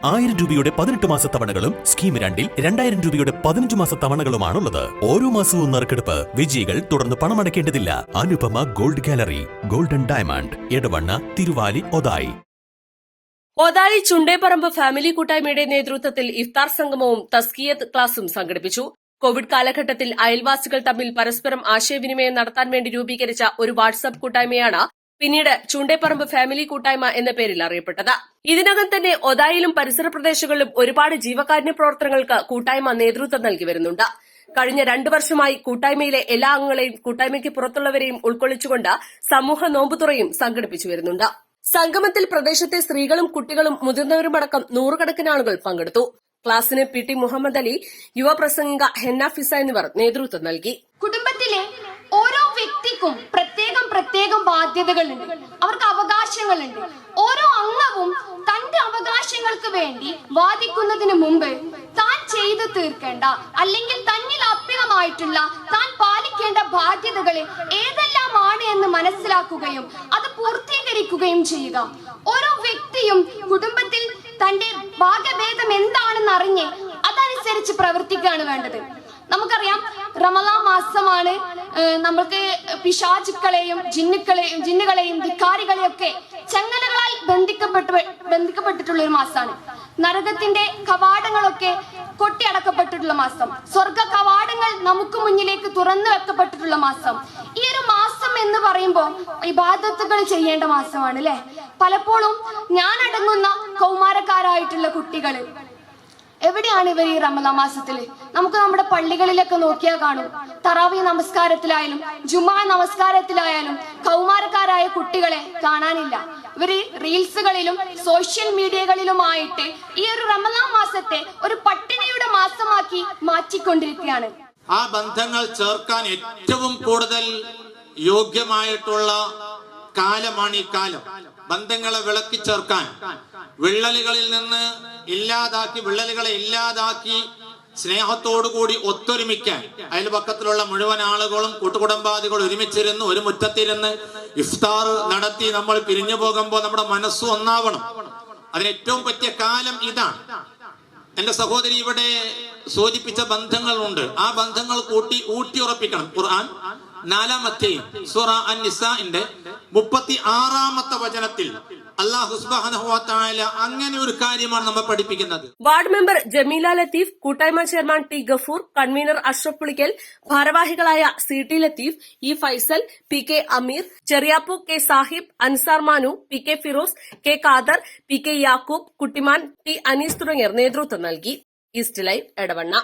ആയിരം രൂപയുടെ പതിനെട്ട് മാസ തവണകളും സ്കീം രണ്ടിൽ രണ്ടായിരം രൂപയുടെ പതിനഞ്ച് മാസ തവണകളുമാണുള്ളത്. ഓരോ മാസവും നറുക്കെടുപ്പ് വിജയികൾ തുടർന്ന് പണമടയ്ക്കേണ്ടതില്ല. Anupama gold gallery golden diamond Edavanna Thiruvali Othayi. Othayi Chundeparamba family കൂട്ടായ്മയുടെ നേതൃത്വത്തിൽ ഇഫ്താർ സംഗമവും തസ്കിയത്ത് ക്ലാസും സംഘടിപ്പിച്ചു. കോവിഡ് കാലഘട്ടത്തിൽ അയൽവാസികൾ തമ്മിൽ പരസ്പരം ആശയവിനിമയം നടത്താൻ വേണ്ടി രൂപീകരിച്ച ഒരു വാട്സ്ആപ്പ് കൂട്ടായ്മയാണ് പിന്നീട് ചുണ്ടേപ്പറമ്പ് ഫാമിലി കൂട്ടായ്മ എന്ന പേരിൽ അറിയപ്പെട്ടത്. ഇതിനകം തന്നെ ഒതായിലും പരിസര പ്രദേശങ്ങളിലും ഒരുപാട് ജീവകാരുണ്യ പ്രവർത്തനങ്ങൾക്ക് കൂട്ടായ്മ നേതൃത്വം നൽകി വരുന്നുണ്ട്. കഴിഞ്ഞ രണ്ടു വർഷമായി കൂട്ടായ്മയിലെ എല്ലാ അംഗങ്ങളെയും കൂട്ടായ്മയ്ക്ക് പുറത്തുള്ളവരെയും ഉൾക്കൊള്ളിച്ചുകൊണ്ട് സമൂഹ നോമ്പുതുറയും സംഘടിപ്പിച്ചു വരുന്നുണ്ട്. സംഗമത്തിൽ പ്രദേശത്തെ സ്ത്രീകളും കുട്ടികളും മുതിർന്നവരുമടക്കം നൂറുകണക്കിന് ആളുകൾ പങ്കെടുത്തു. ക്ലാസിന് പി ടി മുഹമ്മദ് അലി യുവപ്രസംഗിക ഹെന്ന ഫിസ എന്നിവർ നേതൃത്വം നൽകി. ബാധ്യതകളുണ്ട് അവർക്ക് അവകാശങ്ങളുണ്ട്. ഓരോ അംഗവും തന്റെ അവകാശങ്ങൾക്ക് വേണ്ടി വാദിക്കുന്നതിന് മുമ്പ് താൻ ചെയ്തു തീർക്കേണ്ട അല്ലെങ്കിൽ തന്നിൽ അർപ്പിതമായിട്ടുള്ള താൻ പാലിക്കേണ്ട ബാധ്യതകൾ ഏതെല്ലാമാണ് എന്ന് മനസ്സിലാക്കുകയും അത് പൂർത്തീകരിക്കുകയും ചെയ്യുക. ഓരോ വ്യക്തിയും കുടുംബത്തിൽ തന്റെ ഭാഗഭേദം എന്താണെന്ന് അറിഞ്ഞ് അതനുസരിച്ച് പ്രവർത്തിക്കുകയാണ് വേണ്ടത്. നമുക്കറിയാം റമലാ മാസമാണ്. നമ്മൾക്ക് പിശാചുക്കളെയും ജിന്നുക്കളെയും ജിന്നുകളെയും ധിക്കാരികളെയും ഒക്കെ ചങ്ങലകളാൽ ബന്ധിക്കപ്പെട്ടു ബന്ധിക്കപ്പെട്ടിട്ടുള്ള ഒരു മാസമാണ് നരകത്തിന്റെ കവാടങ്ങളൊക്കെ കൊട്ടിയടക്കപ്പെട്ടിട്ടുള്ള മാസം. സ്വർഗ കവാടങ്ങൾ നമുക്ക് മുന്നിലേക്ക് തുറന്നു വെക്കപ്പെട്ടിട്ടുള്ള മാസം. ഈ ഒരു മാസം എന്ന് പറയുമ്പോൾ ഇബാദത്തുകൾ ചെയ്യേണ്ട മാസമാണ് അല്ലെ പലപ്പോഴും ഞാൻ അടങ്ങുന്ന കൗമാരക്കാരായിട്ടുള്ള കുട്ടികൾ എവിടെയാണ് ഇവർ ഈ റമദാൻ മാസത്തിൽ നമുക്ക് നമ്മുടെ പള്ളികളിലൊക്കെ നോക്കിയാൽ കാണും. തറാവി നമസ്കാരത്തിലായാലും ജുമാ നമസ്കാരത്തിലായാലും കൗമാരക്കാരായ കുട്ടികളെ കാണാനില്ല. ഇവർ റീൽസുകളിലും സോഷ്യൽ മീഡിയകളിലുമായിട്ട് ഈ ഒരു റമദാൻ മാസത്തെ ഒരു പട്ടിണിയുടെ മാസമാക്കി മാറ്റിക്കൊണ്ടിരിക്കുകയാണ്. ആ ബന്ധങ്ങൾ ചേർക്കാൻ ഏറ്റവും കൂടുതൽ യോഗ്യമായിട്ടുള്ള കാലമാണ് ഈ കാലം. ബന്ധങ്ങളെ വിളക്കി ചേർക്കാൻ. വിള്ളലുകളിൽ നിന്ന് ഇല്ലാതാക്കി വിള്ളലുകളെ ഇല്ലാതാക്കി സ്നേഹത്തോടുകൂടി ഒത്തൊരുമിക്കാൻ. അയൽപക്കത്തിലുള്ള മുഴുവൻ ആളുകളും കൂട്ടുകുടുംബാദികൾ ഒരുമിച്ചിരുന്ന് ഒരു മുറ്റത്തിരുന്ന് ഇഫ്താർ നടത്തി നമ്മൾ പിരിഞ്ഞു പോകുമ്പോൾ നമ്മുടെ മനസ്സ് ഒന്നാവണം. അതിന് ഏറ്റവും പറ്റിയ കാലം ഇതാണ്. എന്റെ സഹോദരി ഇവിടെ സൂചിപ്പിച്ച ബന്ധങ്ങളുണ്ട്. ആ ബന്ധങ്ങൾ കൂട്ടി ഊട്ടി ഉറപ്പിക്കണം ഖുർആൻ നാലാമത്തെ സൂറ അൻ മുപ്പത്തി ആറാമത്തെ വചനത്തിൽ അങ്ങനെ ഒരു കാര്യമാണ് നമ്മെ പഠിപ്പിക്കുന്നത്. വാർഡ് മെമ്പർ ജമീല ലത്തീഫ് കൂട്ടായ്മ chairman T Gafoor convener Ashraf Pulikkal ഭാരവാഹികളായ C T Latheef E Faisal P K Ameer Cheriyappu K Sahib Ansar Manu P K Firoz K Khader P K Yakub Kuttiman T Anees തുടങ്ങിയവർ നേതൃത്വം നൽകി. East live Edavanna